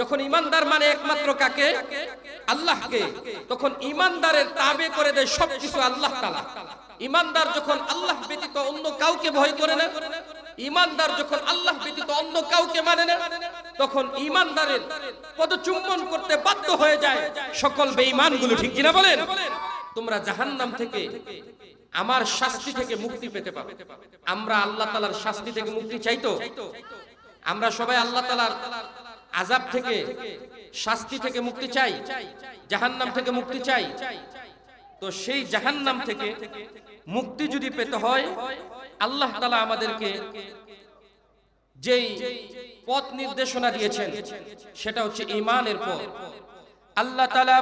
যখন ইমানদার মানে একমাত্র কাকে? আল্লাহকে। তখন ইমানদারের তাবে করে দেয় সবকিছু আল্লাহ তালা। ইমানদার যখন আল্লাহ ব্যতীত অন্য কাউকে ভয় করে না, ইমানদার যখন আল্লাহ ব্যতীত অন্য কাউকে মানে না, তখন ইমানদারের পদচুম্বন করতে বাধ্য হয়ে যায় সকল বেঈমানগুলো, ঠিক কিনা বলেন? তোমরা জাহান্নাম থেকে আমার শাস্তি থেকে মুক্তি পেতে পারো। আমরা আল্লাহ তালার শাস্তি থেকে মুক্তি চাইতো আমরা সবাই আল্লাহ তালার আজাব থেকে, শাস্তি থেকে মুক্তি চাই, জাহান্নাম থেকে মুক্তি চাই। তো সেই জাহান্নাম থেকে মুক্তি যদি পেতে হয়, আল্লাহ তালা আমাদেরকে যেই পথ নির্দেশনা দিয়েছেন, সেটা হচ্ছে ইমানের পথ। আল্লাহ তালা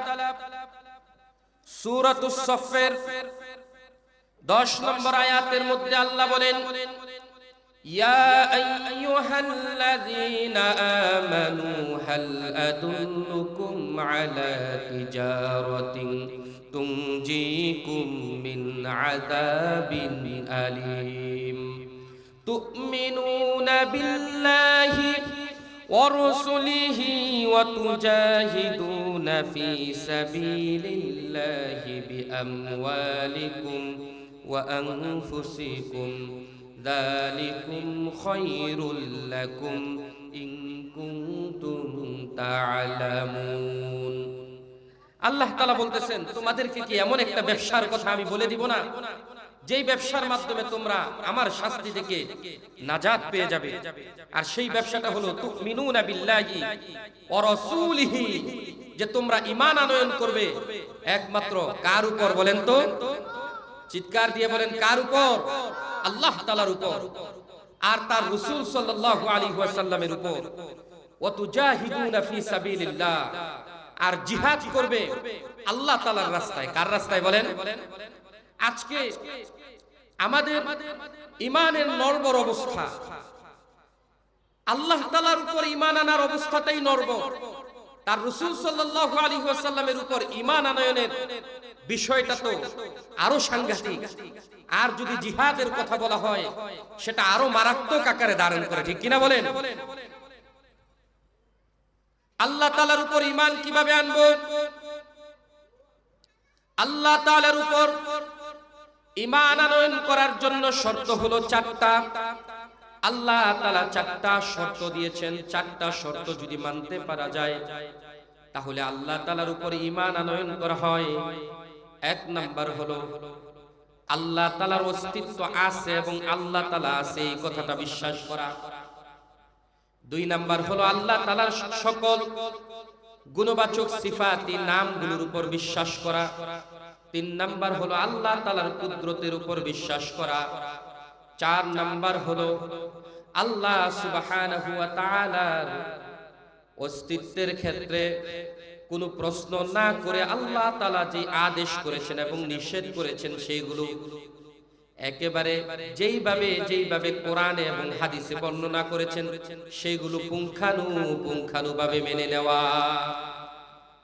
সফের দশ নম্বর আয়াতের মধ্যে আল্লাহ বলেন يا أيها الذين آمنوا هل أدلكم على تجارة تنجيكم من عذاب أليم؟ تؤمنون بالله ورسله وتجاهدون في سبيل الله بأموالكم وأنفسكم ذلكم خير لكم إن كنتم تعلمون আল্লাহ তালা বলতেছেন তোমাদেরকে কি এমন একটা ব্যবসার কথা আমি বলে দিব না যেই ব্যবসার মাধ্যমে তোমরা আমার শাস্তি থেকে নাজাত পেয়ে যাবে আর সেই ব্যবসাটা হলো তুমিনুনা বিল্লাহি ওয়া রাসূলিহি যে তোমরা ঈমান আনয়ন করবে একমাত্র কার উপর বলেন তো চিৎকার দিয়ে বলেন কার উপর আল্লাহ তালার উপর। আর তার রসুল সাল্লাল্লাহু আলাইহি ওয়াসাল্লামের উপর। আর জিহাদ করবে আল্লাহ তালার রাস্তায়। কার রাস্তায় বলেন? আজকে আমাদের ইমানের নরবর অবস্থা। আল্লাহ তালার উপর ইমান আনার অবস্থাটাই নরবর তার রসুল সাল্লাল্লাহু আলাইহি ওয়াসাল্লামের উপর ইমান আনয়নের বিষয়টা তো আরও সাংঘাতিক। আর যদি জিহাদের কথা বলা হয়, সেটা আরও মারাত্মক আকারে ধারণ করে, ঠিক কিনা বলেন? আল্লাহ তালার উপর ইমান কীভাবে আনব? আল্লাহ তালার উপর ইমান আনয়ন করার জন্য শর্ত হলো চারটা। আল্লাহ তালা চারটা শর্ত দিয়েছেন। চারটা শর্ত যদি মানতে পারা যায়, তাহলে আল্লাহ তালার উপর ইমান আনয়ন করা হয়। এক নাম্বার হলো, আল্লাহ তালার অস্তিত্ব আছে এবং আল্লাহ তালা আছে এই কথাটা বিশ্বাস করা। দুই নাম্বার হলো, আল্লাহ তালার সকল গুণবাচক সিফাতি নামগুলোর উপর বিশ্বাস করা। তিন নাম্বার হলো, আল্লাহ তালার কুদরতের উপর বিশ্বাস করা। চার নাম্বার হলো, আল্লাহ তাআলার অস্তিত্বের ক্ষেত্রে কোনো প্রশ্ন না করে আল্লাহ তালা যে আদেশ করেছেন এবং নিষেধ করেছেন সেইগুলো একেবারে যেইভাবে যেইভাবে কোরআনে এবং হাদিসে বর্ণনা করেছেন, সেইগুলো পুঙ্খানু পুঙ্খানু ভাবে মেনে নেওয়া।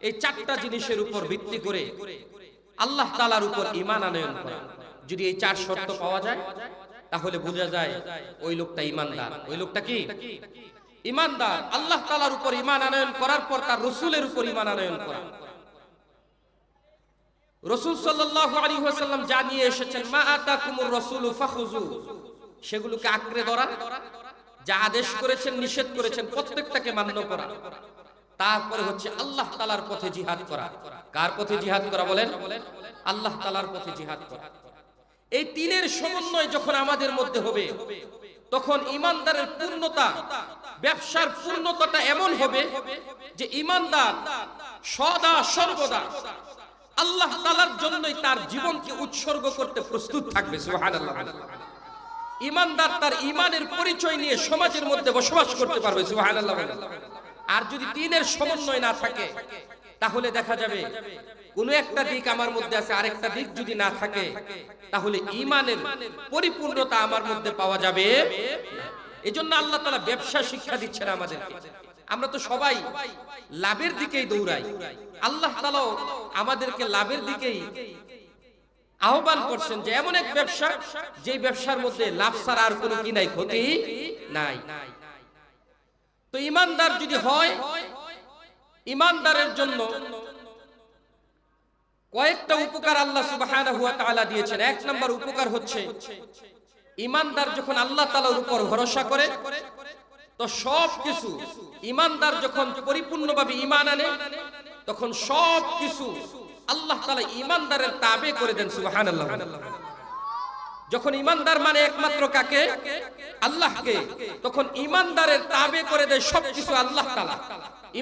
এই চারটা জিনিসের উপর ভিত্তি করে আল্লাহ তালার উপর ইমান আনয়ন করা। যদি এই চার শর্ত পাওয়া যায়, তাহলে বোঝা যায় ওই লোকটা ইমানদার ওই লোকটা কি? ইমানদার, আল্লাহ তালার উপর ইমান আনয়ন করার পর তার রসুলের উপর ইমান আনয়ন করা। রসুল সাল্লাল্লাহু আলাইহি ওয়াসাল্লাম জানিয়ে এসেছেন, মা আতাকুমুর রাসূলু ফাখুযু। সেগুলোকে আঁকড়ে ধরা, যা আদেশ করেছেন, নিষেধ করেছেন, প্রত্যেকটাকে মান্য করা। তারপরে হচ্ছে আল্লাহ তালার পথে জিহাদ করা। কার পথে জিহাদ করা বলেন? আল্লাহ তালার পথে জিহাদ করা। এই তিনের সমন্বয় যখন আমাদের মধ্যে হবে তখন ইমানদারের পূর্ণতা, ব্যবসার পূর্ণতাটা এমন হবে যে ইমানদার সদা সর্বদা আল্লাহ তালার জন্যই তার জীবনকে উৎসর্গ করতে প্রস্তুত থাকবে ইমানদার তার ইমানের পরিচয় নিয়ে সমাজের মধ্যে বসবাস করতে পারবে আর যদি তিনের সমন্বয় না থাকে, তাহলে দেখা যাবে কোন একটা দিক আমার মধ্যে আছে, আরেকটা দিক যদি না থাকে, তাহলে ইমানের পরিপূর্ণতা আমার মধ্যে পাওয়া যাবে। এজন্য আল্লাহ তাআলা ব্যবসা শিক্ষা দিচ্ছেন আমাদেরকে। আমরা তো সবাই লাভের দিকেই দৌড়াই। আল্লাহ তাআলাও আমাদেরকে লাভের দিকেই আহ্বান করছেন যে, এমন এক ব্যবসা, যে ব্যবসার মধ্যে লাভ ছাড়া আর কোনো কি নাই, ক্ষতি নাই। তো ইমানদার যদি হয় ইমানদারের জন্য কয়েকটা উপকার আল্লাহ তাআলা দিয়েছেন। এক নম্বর উপকার হচ্ছে, ইমানদার যখন আল্লাহ তাআলার উপর ভরসা করে, তো সব কিছু ইমানদার যখন পরিপূর্ণভাবে ঈমান আনে, তখন সব কিছু আল্লাহ তাআলা ইমানদারের তাবে করে দেন সুবহানাল্লাহ। যখন ইমানদার মানে একমাত্র কাকে? আল্লাহকে। তখন ইমানদারের তাবে করে দেয় সবকিছু আল্লাহ তালা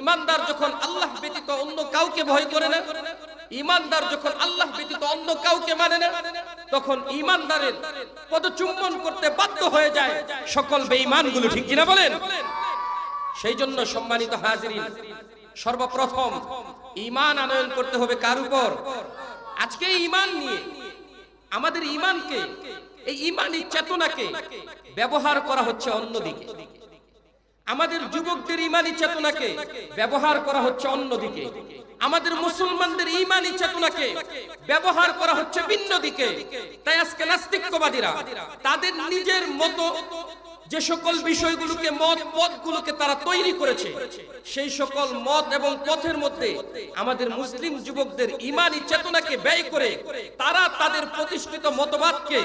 ইমানদার যখন আল্লাহ ব্যতীত অন্য কাউকে ভয় করে না ইমানদার যখন আল্লাহ ব্যতীত অন্য কাউকে মানে না, তখন ইমানদারের পদচুম্বন করতে বাধ্য হয়ে যায় সকল বেঈমানগুলো, ঠিক কিনা বলেন? সেই জন্য সম্মানিত হাজিরিন, সর্বপ্রথম ঈমান আনয়ন করতে হবে কার উপর? আজকে এই ঈমান নিয়ে আমাদের ঈমানকে, এই ঈমানি চেতনাকে ব্যবহার করা হচ্ছে অন্যদিকে। আমাদের যুবকদের ইমানি চেতনাকে ব্যবহার করা হচ্ছে অন্যদিকে। আমাদের মুসলমানদের ইমানি চেতনাকে ব্যবহার করা হচ্ছে ভিন্ন দিকে। তাই আজকে নাস্তিকবাদীরা, তাদের নিজের মতো যে সকল বিষয়গুলোকে, মত পথগুলোকে তারা তৈরি করেছে, সেই সকল মত এবং পথের মধ্যে আমাদের মুসলিম যুবকদের ইমানি চেতনাকে ব্যয় করে তারা তাদের প্রতিষ্ঠিত মতবাদকে,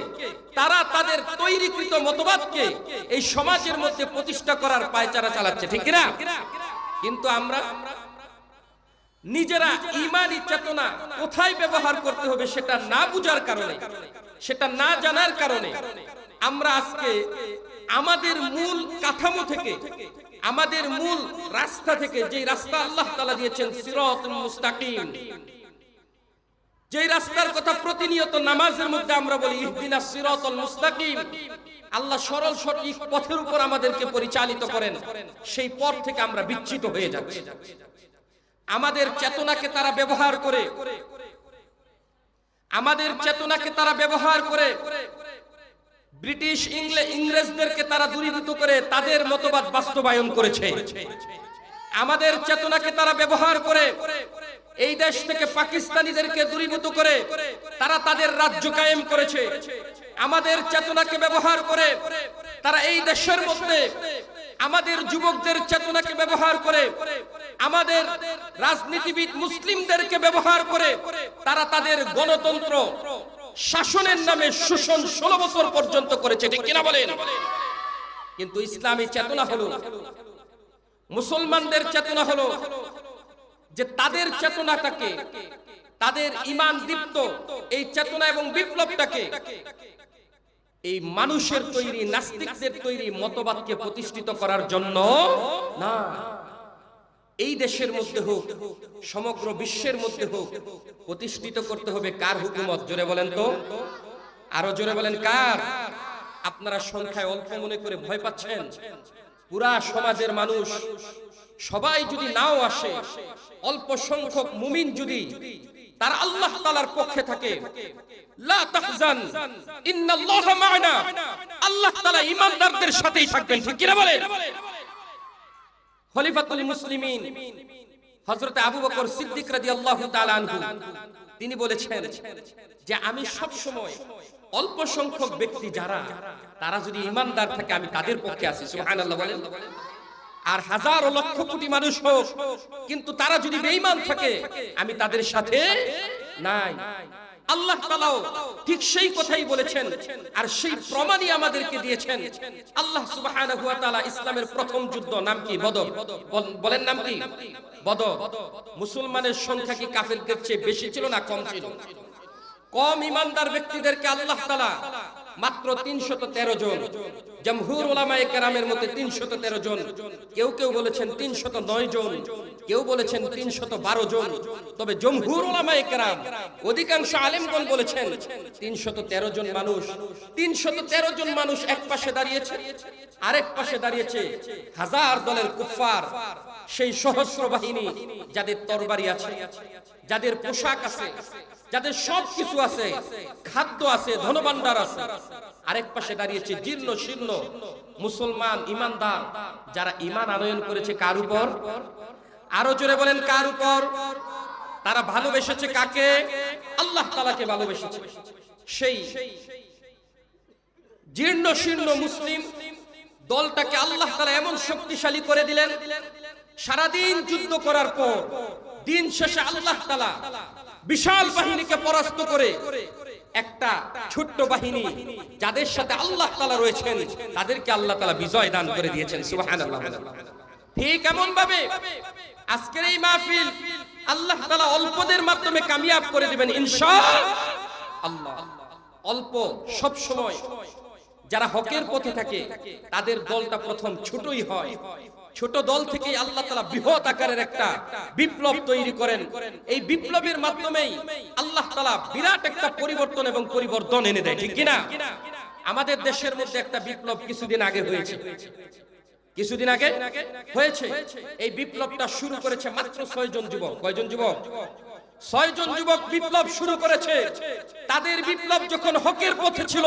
তারা তাদের তৈরিকৃত মতবাদকে এই সমাজের মধ্যে প্রতিষ্ঠা করার পায়চারা চালাচ্ছে, ঠিক না কিন্তু আমরা নিজেরা ইমানি চেতনা কোথায় ব্যবহার করতে হবে সেটা না বুঝার কারণে, সেটা না জানার কারণে আমরা আজকে আমাদের মূল কাঠামো থেকে, আমাদের মূল রাস্তা থেকে যে রাস্তা আল্লাহ তাআলা দিয়েছেন সিরাত মুস্তাকিম যে রাস্তার কথা প্রতিনিয়ত নামাজের মধ্যে আমরা বলি ইহদিনাস সিরাতাল মুস্তাকিম, আল্লাহ সরল সঠিক পথের উপর আমাদেরকে পরিচালিত করেন, সেই পথ থেকে আমরা বিচ্ছিত হয়ে যাচ্ছি। আমাদের চেতনাকে তারা ব্যবহার করে। আমাদের চেতনাকে তারা ব্যবহার করে। ব্রিটিশ ইংরেজদেরকে তারা দূরীভূত করে তাদের মতবাদ বাস্তবায়ন করেছে। আমাদের চেতনাকে তারা ব্যবহার করে। এই দেশ থেকে পাকিস্তানিদেরকে দূরীভূত করে তারা তাদের রাজ্য কায়েম করেছে। আমাদের চেতনাকে ব্যবহার করে তারা এই দেশের মধ্যে আমাদের যুবকদের চেতনাকে ব্যবহার করে আমাদের রাজনীতিবিদ মুসলিমদেরকে ব্যবহার করে তারা তাদের গণতন্ত্র শাসনের নামে শোষণ ষোলো বছর পর্যন্ত করেছে, ঠিক কিনা বলেন? কিন্তু ইসলামী চেতনা হলো, মুসলমানদের চেতনা হলো যে তাদের চেতনাটাকে, তাদের ইমান দীপ্ত এই চেতনা এবং বিপ্লবটাকে এই মানুষের তৈরি, নাস্তিকদের তৈরি মতবাদকে প্রতিষ্ঠিত করার জন্য না। এই দেশের মধ্যে হোক, সমগ্র বিশ্বের মধ্যে হোক, প্রতিষ্ঠিত করতে হবে কার হুকুমত? জোরে বলেন তো। আরও জোরে বলেন কার? আপনারা সংখ্যায় অল্প মনে করে ভয় পাচ্ছেন। পুরা সমাজের মানুষ, সবাই যদি নাও আসে, অল্প সংখ্যক মুমিন যদি তার আল্লাহ তালার পক্ষে থাকে আল্লাহ তাআলা ঈমানদারদের সাথেই থাকবেন, ঠিক কি না বলেন? খলিফাতুল মুসলিমিন, হযরত আবু বকর সিদ্দিক রাদিয়াল্লাহু তাআলা আনহু, তিনি বলেছেন যে আমি সব সময় অল্প সংখ্যক ব্যক্তি যারা, তারা যদি ইমানদার থাকে, আমি তাদের পক্ষে আছি। সুবহানাল্লাহ বলেন। আর হাজার লক্ষ কোটি মানুষ হোক, কিন্তু তারা যদি বেঈমান থাকে, আমি তাদের সাথে নাই। আল্লাহ তালাও ঠিক সেই কথাই বলেছেন আর সেই প্রমাণই আমাদেরকে দিয়েছেন। আল্লাহ সুবাহ ইসলামের প্রথম যুদ্ধ নাম কি? বদর। বলেন নাম কি? বদর। মুসলমানের সংখ্যা কি কাফেরদের চেয়ে বেশি ছিল না কম ছিল? কম ইমানদার ব্যক্তিদেরকে আল্লাহ তাআলা মাত্র তিনশত তেরো জন। জমহুর ওলামায়ে কেরামের মধ্যে তিনশত তেরো জন। কেউ কেউ বলেছেন তিনশত নয় জন। কেউ বলেছেন তিনশত বারো জন। তবে জমহুর ওলামায়ে কেরাম অধিকাংশ আলেমগণ বলেছেন তিনশত তেরো জন মানুষ। তিনশত তেরো জন মানুষ এক পাশে দাঁড়িয়েছে, আরেক পাশে দাঁড়িয়েছে হাজার দলের কুফার সেই সহস্র বাহিনী যাদের তরবারি আছে, যাদের পোশাক আছে, যাদের সব কিছু আছে, খাদ্য আছে, ধনভাণ্ডার আছে, আরেক পাশে দাঁড়িয়েছে জীর্ণ শীর্ণ মুসলমান ইমানদার যারা ইমান আনয়ন করেছে কার উপর? আরও জোরে বলেন কার উপর? তারা ভালোবেসেছে কাকে? আল্লাহ তালাকে ভালোবেসেছে। সেই জীর্ণ শীর্ণ মুসলিম দলটাকে আল্লাহ তালা এমন শক্তিশালী করে দিলেন সারাদিন যুদ্ধ করার পর, দিন শেষে আল্লাহ তালা বিশাল বাহিনীকে পরাস্ত করে একটা ছোট্ট বাহিনী যাদের সাথে আল্লাহ তালা রয়েছেন, তাদেরকে আল্লাহ তালা বিজয় দান করে দিয়েছেন, সুবহানাল্লাহ। ঠিক এমন ভাবে আজকের এই মাহফিল আল্লাহ তালা অল্পদের মাধ্যমে কামিয়াব করে দিবেন ইনশা আল্লাহ, অল্প সব সময় যারা হকের পথে থাকে, তাদের দলটা প্রথম ছোটই হয়। ছোট দল থেকে আল্লাহ তালা বৃহৎ আকারের একটা বিপ্লব তৈরি করেন। এই বিপ্লবের মাধ্যমেই আল্লাহ তালা বিরাট একটা পরিবর্তন এবং পরিবর্তন এনে দেয়, ঠিক কিনা? আমাদের দেশের মধ্যে একটা বিপ্লব কিছুদিন আগে হয়েছে। কিছুদিন আগে হয়েছে। এই বিপ্লবটা শুরু করেছে মাত্র ছয় জন যুবক। কয়জন যুবক? ছয় জন যুবক বিপ্লব শুরু করেছে। তাদের বিপ্লব যখন হকের পথে ছিল,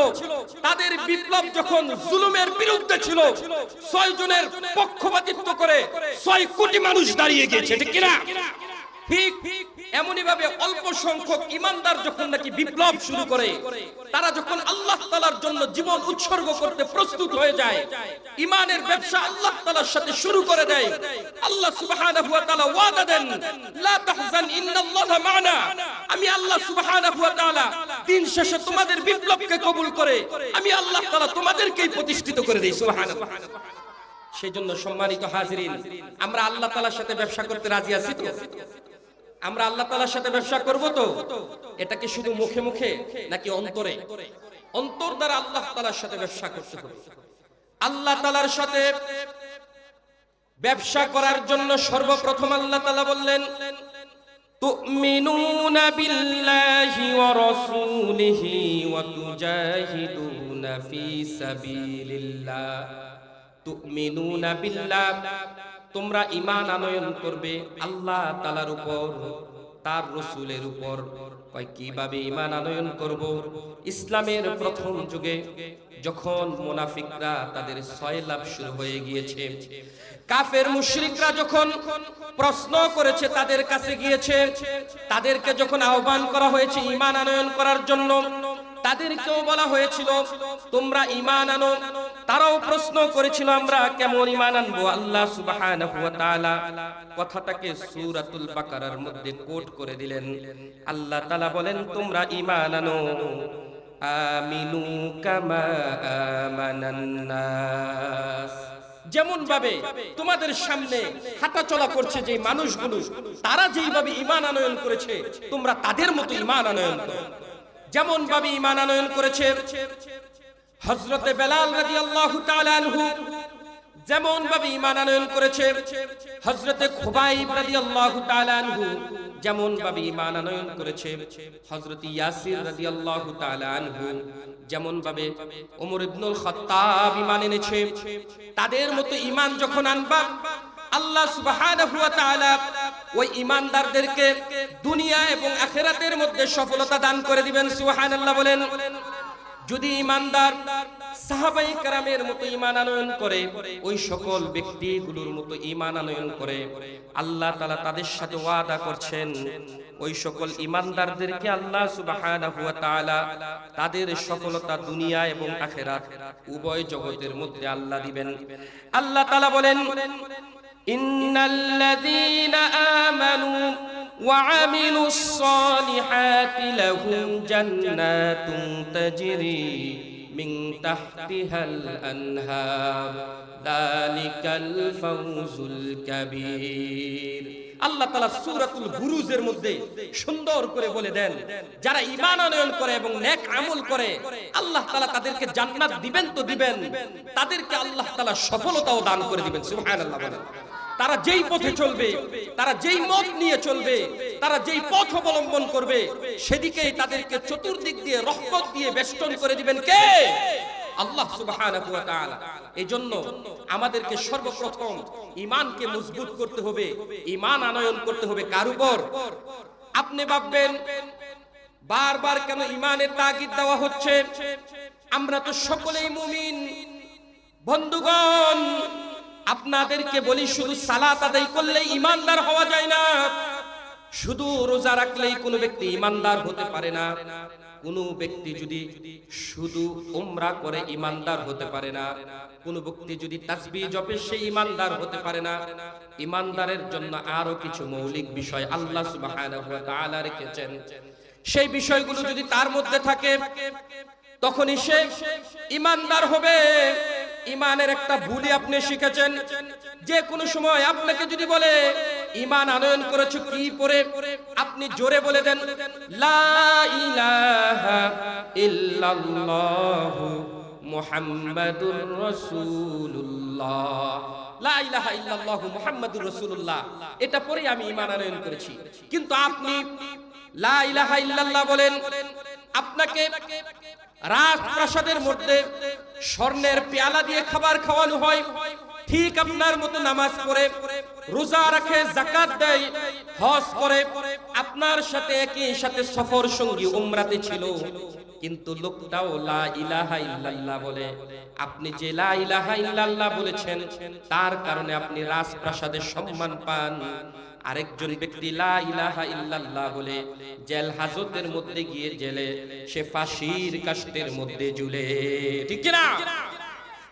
তাদের বিপ্লব যখন জুলুমের বিরুদ্ধে ছিল, ছয় জনের পক্ষপাতিত্ব করে ছয় কোটি মানুষ দাঁড়িয়ে গিয়েছে, ঠিক কিনা? ঠিক। এমনই ভাবে অল্প সংখ্যক ইমানদার যখন নাকি বিপ্লব শুরু করে, তারা যখন আল্লাহ তালার জন্য জীবন উৎসর্গ করতে প্রস্তুত হয়ে যায়, ইমানের ব্যবসা আল্লাহ তালার সাথে শুরু করে দেয়। আল্লাহ সুবহানাহু ওয়াদা দেন আমি আল্লাহ তাআলা দিন শেষে তোমাদের বিপ্লবকে কবুল করে, আমি আল্লাহ তাআলা তোমাদেরকেই প্রতিষ্ঠিত করে দেই সুবহানাল্লাহ সেই জন্য সম্মানিত হাজিরিন, আমরা আল্লাহ তালার সাথে ব্যবসা করতে রাজি আছি তো? আমরা আল্লাহ তালার সাথে ব্যবসা করব তো এটা কি শুধু মুখে মুখে নাকি অন্তরে অন্তর দ্বারা আল্লাহ তালার সাথে ব্যবসা করতে হবে আল্লাহ তালার সাথে ব্যবসা করার জন্য সর্বপ্রথম আল্লাহ তালা বললেন تؤمنون بالله ورسوله وتجاهدون في سبيل الله تؤمنون بالله তোমরা ইমান আনয়ন করবে আল্লাহ তাআলার উপর, তার রসুলের উপর। কীভাবে ঈমান আনয়ন করব? ইসলামের প্রথম যুগে যখন মুনাফিকরা তাদের ছয় লাভ শুরু হয়ে গিয়েছে, কাফের মুশরিকরা যখন প্রশ্ন করেছে তাদের কাছে গিয়েছে, তাদেরকে যখন আহ্বান করা হয়েছে ইমান আনয়ন করার জন্য, তাদেরকেও বলা হয়েছিল, তোমরা ইমান আনো তারাও প্রশ্ন করেছিল, আমরা কেমন ঈমান আনব? আল্লাহ সুবহানাহু কথাটাকে সূরাতুল বাকারার মধ্যে কোট করে দিলেন। আল্লাহ তাআলা বলেন, তোমরা ঈমান আনো। আমিনু কামা যেমন ভাবে তোমাদের সামনে হাঁটা চলা করছে যে মানুষগুলো, তারা যেইভাবে ইমান আনয়ন করেছে, তোমরা তাদের মতো ইমান আনয়ন করো। যেমন ভাবে ইমান আনয়ন করেছে হযরতে বেলাল রাদিয়াল্লাহু তাআলা আনহু যেমন ভাবে ঈমান আনয়ন করেছে হজরতে খুবাইব রাদিয়াল্লাহু তাআলা আনহু যেমন ভাবে ঈমান আনয়ন করেছে, হযরত ইয়াসির রাদিয়াল্লাহু তাআলা আনহু যেমন ভাবে ওমর ইবনুল খাত্তাব ইমান এনেছে, তাদের মতো ঈমান যখন আনবা, আল্লাহ তাআলা ওই ঈমানদারদেরকে দুনিয়া এবং আখিরাতের মধ্যে সফলতা দান করে দিবেন, সুবহানাল্লাহ বলেন। যদি ঈমানদার সাহাবাই কারামের মতো ঈমান আনয়ন করে, ওই সকল ব্যক্তিগুলোর মতো ঈমান আনয়ন করে, আল্লাহ তাআলা তাদের সাথে ওয়াদা করছেন, ওই সকল ঈমানদারদেরকে আল্লাহ তাআলা তাদের সফলতা দুনিয়া এবং আখিরাত উভয় জগতের মধ্যে আল্লাহ দিবেন। আল্লাহ তালা বলেন, ইন্নাল্লাযীনা আমানু وعملوا الصالحات لهم جنات تجري من تحتها الأنهار ذلك الفوز الكبير আল্লাহ তালা সুরাতুল বুরুজের মধ্যে সুন্দর করে বলে দেন যারা ইমান আনয়ন করে এবং নেক আমল করে আল্লাহ তালা তাদেরকে জান্নাত দিবেন তো দিবেন তাদেরকে আল্লাহ তালা সফলতাও দান করে দিবেন সুবহানাল্লাহ বলেন তারা যেই পথে চলবে, তারা যেই মত নিয়ে চলবে, তারা যেই পথ অবলম্বন করবে, সেদিকেই তাদেরকে চতুর্দিক দিয়ে রহমত দিয়ে বেষ্টন করে দিবেন কে? আল্লাহ সুবহানাহু ওয়া তাআলা। এজন্য আমাদেরকে সর্বপ্রথম ঈমানকে মজবুত করতে হবে, ঈমান আনয়ন করতে হবে কার উপর? আপনি ভাববেন, বারবার কেন ঈমানের তাগিদ দেওয়া হচ্ছে? আমরা তো সকলেই মুমিন। বন্ধুগণ আপনাদেরকে বলি, শুধু সালাত আদায় করলে ইমানদার হওয়া যায় না। শুধু রোজা রাখলেই কোনো ব্যক্তি ইমানদার হতে পারে না। কোন ব্যক্তি যদি শুধু উমরা করে ইমানদার হতে পারে না। কোন ব্যক্তি যদি তাসবিহ জপে, সে ইমানদার হতে পারে না। ইমানদারের জন্য আরও কিছু মৌলিক বিষয় আল্লাহ সুবহানাহু ওয়া তাআলা রেখেছেন। সেই বিষয়গুলো যদি তার মধ্যে থাকে, তখনই সে ইমানদার হবে। ইমানের একটা ভুলি আপনি শিখেছেন। যে কোনো সময় আপনাকে যদি বলে, ইমান আনয়ন করেছ কি পরে? আপনি জোরে বলে দেন এটা আমি ইমান আনয়ন করেছি। কিন্তু আপনি লা ইল্লাল্লাহ বলেন, আপনাকে রাজপ্রাসাদের মধ্যে স্বর্ণের পেয়ালা দিয়ে খাবার খাওয়ানো হয়। ঠিক আপনার মতো নামাজ পড়ে, রোজা রাখে জাকাত দেয়, হজ করে। আপনার সাথে একই সাথে সফর সঙ্গী উমরাতে ছিল। কিন্তু লোকটাও লা ইলাহা ইল্লাল্লাহ বলে। আপনি যে লা ইলাহা ইল্লাল্লাহ বলেছেন, তার কারণে আপনি রাজপ্রাসাদে সম্মান পান। আরেকজন ব্যক্তি লা ইলাহা ইল্লাল্লাহ বলে, জেল হাজতের মধ্যে গিয়ে জেলে, সে ফাঁসির কাষ্টের মধ্যে ঝুলে। ঠিক না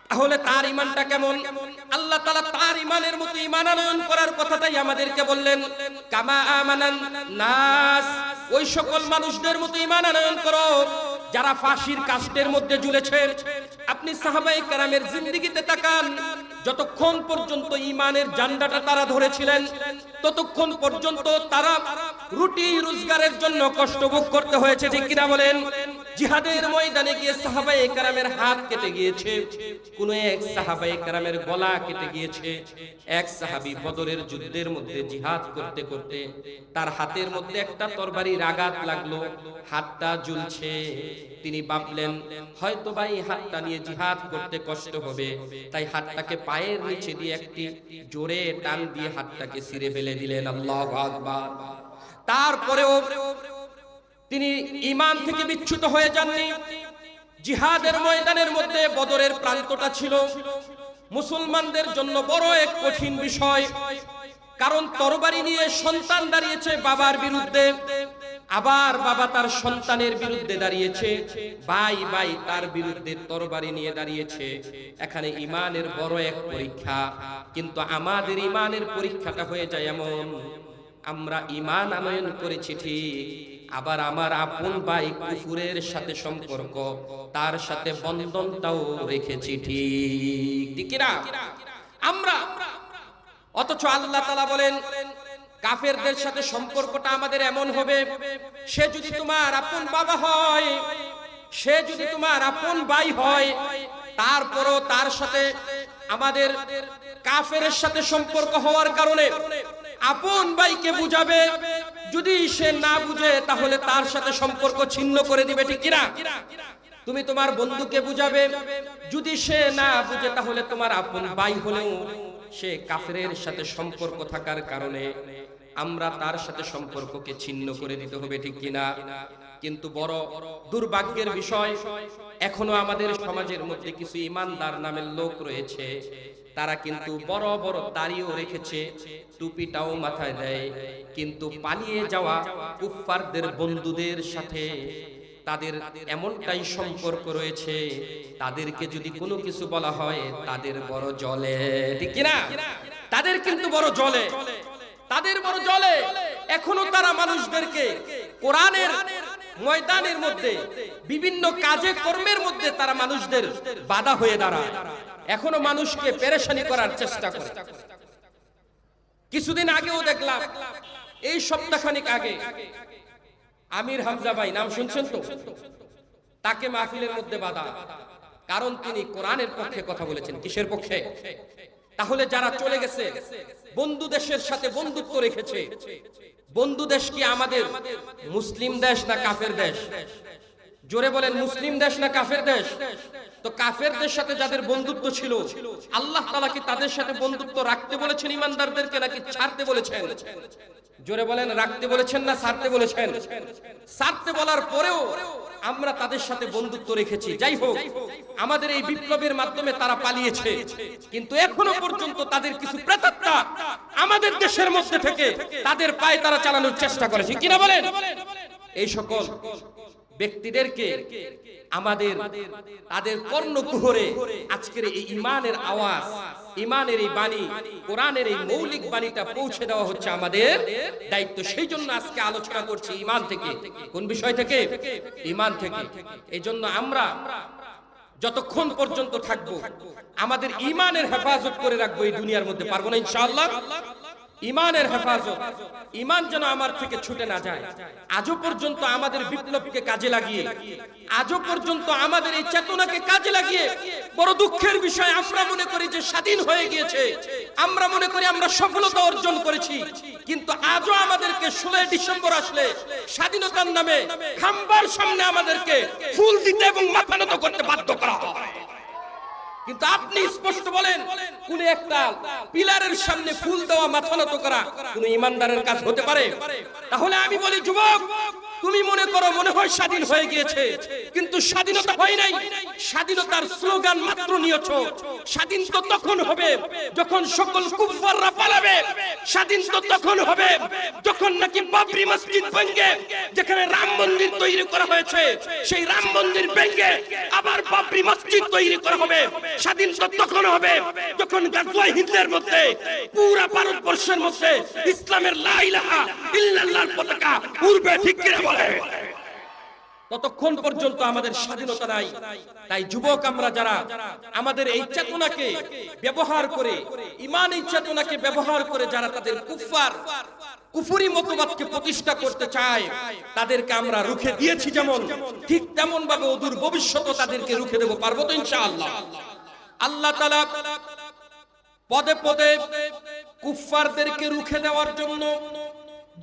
তাহলে তার ইমানটা কেমন? আল্লাহ তাআলা তার ইমানের মতো ইমান আনয়ন করার কথাটাই আমাদেরকে বললেন, কামা আমানান নাস। ওই সকল মানুষদের মতো ইমান আনয়ন করো, যারা ফাঁসির কাষ্টের মধ্যে ঝুলেছে। আপনি সাহাবায়ে কারামের জিন্দেগিতে তাকান যতক্ষণ পর্যন্ত ইমানের জান্ডাটা তারা ধরেছিলেন, ততক্ষণ পর্যন্ত তারা রুটি রোজগারের জন্য কষ্ট ভোগ করতে হয়েছে, ঠিক কিনা বলেন? জিহাদের ময়দানে গিয়ে সাহাবায়ে কেরামের হাত কেটে গিয়েছে। কোন এক সাহাবায়ে কেরামের গলা কেটে গিয়েছে। এক সাহাবী বদরের যুদ্ধের মধ্যে জিহাদ করতে করতে তার হাতের মধ্যে একটা তরবারির আঘাত লাগল। হাতটা ঝুলছে তিনি ভাবলেন হয়তো ভাই হাতটা নিয়ে জিহাদ করতে কষ্ট হবে। তাই হাতটাকে পায়ের নিচে দিয়ে একটি জোরে টান দিয়ে হাতটাকে ছিঁড়ে ফেলে দিলেন। আল্লাহু আকবার। তারপরেও তিনি ইমান থেকে বিচ্যুত হয়ে যাননি। জিহাদের ময়দানের মধ্যে বদরের প্রান্তটা ছিল। মুসলমানদের জন্য বড় এক কঠিন বিষয়। কারণ তরবারি নিয়ে সন্তান দাঁড়িয়েছে বাবার বিরুদ্ধে। আবার বাবা তার সন্তানের বিরুদ্ধে দাঁড়িয়েছে। ভাই ভাই তার বিরুদ্ধে তরবারি নিয়ে দাঁড়িয়েছে। এখানে ইমানের বড় এক পরীক্ষা। কিন্তু আমাদের ইমানের পরীক্ষাটা হয়ে যায় এমন। আমরা ইমান আনয়ন করেছি ঠিক। আবার আমার আপন ভাই কুকুরের সাথে সম্পর্ক, তার সাথে বন্ধনটাও রেখেছি ঠিক। আমরা। অথচ আল্লাহ তালা বলেন, কাফেরদের সাথে সম্পর্কটা আমাদের এমন হবে, সে যদি তোমার আপন বাবা হয়, সে যদি তোমার আপন ভাই হয়, তারপরও তার সাথে আমাদের কাফের সাথে সম্পর্ক হওয়ার কারণে আপন ভাইকে বুঝাবে যদি সে না বুঝে, তাহলে তার সাথে সম্পর্ক ছিন্ন করে দিবে, ঠিক কিনা? তুমি তোমার বন্ধুকে বুঝাবে। যদি সে না বুঝে, তাহলে তোমার আপন ভাই হলেও সে কাফেরের সাথে সম্পর্ক থাকার কারণে আমরা তার সাথে সম্পর্ককে ছিন্ন করে দিতে হবে, ঠিক কিনা? কিন্তু বড় দুর্ভাগ্যের বিষয়, এখনও আমাদের সমাজের মধ্যে কিছু ইমানদার নামের লোক রয়েছে। তারা কিন্তু বড় বড় দাড়িও রেখেছে, টুপিটাও মাথায় দেয়। কিন্তু পালিয়ে যাওয়া কুফফারদের বন্ধুদের সাথে তাদের এমনটাই সম্পর্ক রয়েছে, তাদেরকে যদি কোনো কিছু বলা হয়, তাদের বড় জলে। ঠিক কিনা? তাদের কিন্তু বড় জলে। তাদের বড় জলে। এখনও তারা মানুষদেরকে কোরআনের ময়দানের মধ্যে, বিভিন্ন কাজে কর্মের মধ্যে তারা মানুষদের বাধা হয়ে দাঁড়ায়। এখনও মানুষকে পেরেশানি করার চেষ্টা করে। কিছুদিন আগেও দেখলাম, এই সপ্তাহখানিক আগে আমির হামজা ভাই, নাম শুনছেন তো? তাকে মাহফিলের মধ্যে বাধা। কারণ তিনি কোরআনের পক্ষে কথা বলেছেন। কিসের পক্ষে? তাহলে যারা চলে গেছে, বন্ধু দেশের সাথে বন্ধুত্ব রেখেছে, বন্ধু দেশ কি আমাদের, মুসলিম দেশ না কাফের দেশ? জোরে বলেন, মুসলিম দেশ না কাফের দেশ? তো কাফেরদের সাথে যাদের বন্ধুত্ব ছিল, আল্লাহ তালা কি তাদের সাথে বন্ধুত্ব রাখতে বলেছেন, ইমানদারদেরকে নাকি ছাড়তে বলেছেন? জোরে বলেন, রাখতে বলেছেন না সারতে বলেছেন? সারতে বলার পরেও আমরা তাদের সাথে বন্ধুত্ব রেখেছি। যাই হোক, আমাদের এই বিপ্লবের মাধ্যমে তারা পালিয়েছে। কিন্তু এখনও পর্যন্ত তাদের কিছু প্রেতাত্মা আমাদের দেশের মধ্যে থেকে তাদের পায়ে তারা চালানোর চেষ্টা করেছে। কিনা বলেন? এই সকল ব্যক্তিদেরকে আমাদের, তাদের কর্ণকুহরে আজকের এই ইমানের আওয়াজ, ইমানের এই বাণী, কোরআনের এই মৌলিক বাণীটা পৌঁছে দেওয়া হচ্ছে আমাদের দায়িত্ব। সেই জন্য আজকে আলোচনা করছি ইমান থেকে। কোন বিষয় থেকে? ইমান থেকে। এই জন্য আমরা যতক্ষণ পর্যন্ত থাকব, আমাদের ইমানের হেফাজত করে রাখব এই দুনিয়ার মধ্যে। পারব না ইনশাআল্লাহ? ইমানের হেফাজত। ইমান যেন আমার থেকে ছুটে না যায়। আজও পর্যন্ত আমাদের বিপ্লবকে কাজে লাগিয়ে, আজও পর্যন্ত আমাদের এই চেতনাকে কাজে লাগিয়ে বড় দুঃখের বিষয় আমরা মনে করি যে স্বাধীন হয়ে গিয়েছে। আমরা মনে করি আমরা সফলতা অর্জন করেছি। কিন্তু আজও আমাদেরকে ষোলোই ডিসেম্বর আসলে স্বাধীনতার নামে খাম্বার সামনে আমাদেরকে ফুল দিতে এবং মাথা নত করতে বাধ্য করা হয়। কিন্তু আপনি স্পষ্ট বলেন, কোন একটা পিলারের সামনে ফুল দেওয়া মাথা নত করা কোন ইমানদারের কাজ হতে পারে? তাহলে আমি বলি, যুবক তুমি মনে করো মনে হয় স্বাধীন হয়ে গিয়েছে, কিন্তু স্বাধীনতা হয় নাই। স্বাধীনতার স্লোগান মাত্র নিয়েছো। স্বাধীন তো তখন হবে, যখন সকল কুফাররা পালাবে। স্বাধীন তো তখন হবে, যখন নাকি বাবরি মসজিদ ভেঙে, যেখানে রাম মন্দির তৈরি করা হয়েছে, সেই রাম মন্দির ভেঙে আবার বাবরি মসজিদ তৈরি করা হবে। স্বাধীন তো তখন হবে, যখন গাজওয়াই হিন্দের মধ্যে, পুরা ভারতবর্ষের মধ্যে ইসলামের লা ইলাহা ইল্লাল্লাহর পতাকা উড়বে ঠিক কিনা বলে। ততক্ষণ পর্যন্ত আমাদের স্বাধীনতা নাই। তাই যুবক আমরা যারা, আমাদের এই চেতনাকে ব্যবহার করে, ইমান এই চেতনাকে ব্যবহার করে যারা তাদের কুফার কুফুরি মতবাদকে প্রতিষ্ঠা করতে চায়, তাদেরকে আমরা রুখে দিয়েছি যেমন, ঠিক তেমন ভাবে অদূর ভবিষ্যতে তাদেরকে রুখে দেব পারব তো ইনশাআল্লাহ। আল্লাহ তাআলা পদে পদে কুফফারদেরকে রুখে দেওয়ার জন্য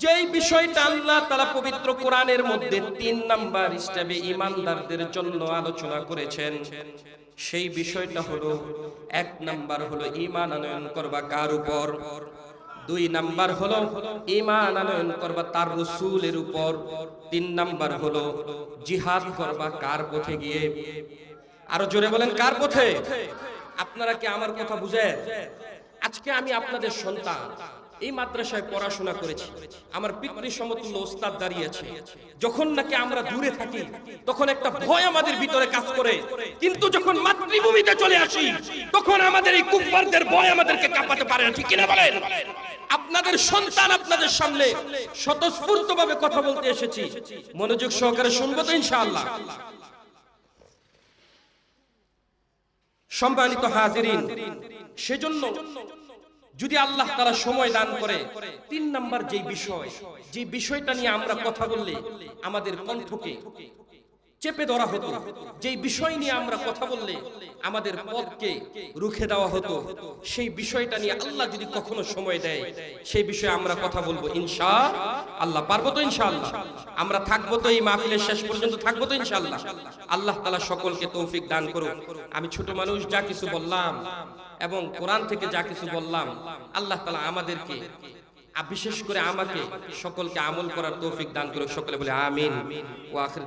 যেই বিষয়টা আল্লাহ তালা পবিত্র কোরআনের মধ্যে তিন নাম্বার হিসাবে ইমানদারদের জন্য আলোচনা করেছেন, সেই বিষয়টা হলো, এক নাম্বার হলো ইমান আনয়ন করবা কার উপর? দুই নাম্বার হলো ইমান আনয়ন করবা তার রসুলের উপর। তিন নাম্বার হলো জিহাদ করবা কার পথে গিয়ে? আরও জোরে বলেন, কার পথে? আপনারা কি আমার কথা বুঝেন? আজকে আমি আপনাদের সন্তান। এই মাদ্রাসায় পড়াশোনা করেছি। আমার পিতৃ সমতুল্য ওস্তাদ দাঁড়িয়েছে। যখন নাকি আমরা দূরে থাকি, তখন একটা ভয় আমাদের ভিতরে কাজ করে। কিন্তু যখন মাতৃভূমিতে চলে আসি, তখন আমাদের এই কুফফারদের ভয় আমাদেরকে কাঁপাতে পারে না। ঠিক কিনা বলেন? আপনাদের সন্তান আপনাদের সামনে স্বতঃস্ফূর্ত কথা বলতে এসেছি। মনোযোগ সহকারে শুনব তো ইনশাআল্লাহ। সম্মানিত হাজিরিন, সেজন্য যদি আল্লাহ তারা সময় দান করে, তিন নাম্বার যে বিষয় যে বিষয়টা নিয়ে আমরা কথা বললে আমাদের কণ্ঠকে চেপে ধরা হতো। যে বিষয় নিয়ে আমরা কথা বললে আমাদের পথকে রুখে দেওয়া হতো, সেই বিষয়টা নিয়ে আল্লাহ যদি কখনো সময় দেয়, সেই বিষয়ে আমরা কথা বলব ইনশা আল্লাহ। পারব তো ইনশাআল্লাহ? আমরা থাকব তো এই মাহফিলের শেষ পর্যন্ত থাকব তো ইনশাআল্লাহ? আল্লাহ তালা সকলকে তৌফিক দান করুন আমি ছোট মানুষ, যা কিছু বললাম এবং কোরআন থেকে যা কিছু বললাম, আল্লাহ তালা আমাদেরকে বিশেষ করে আমাকে সকলকে আমল করার তৌফিক দান করুক। সকলে বলে আমিন। ও আখির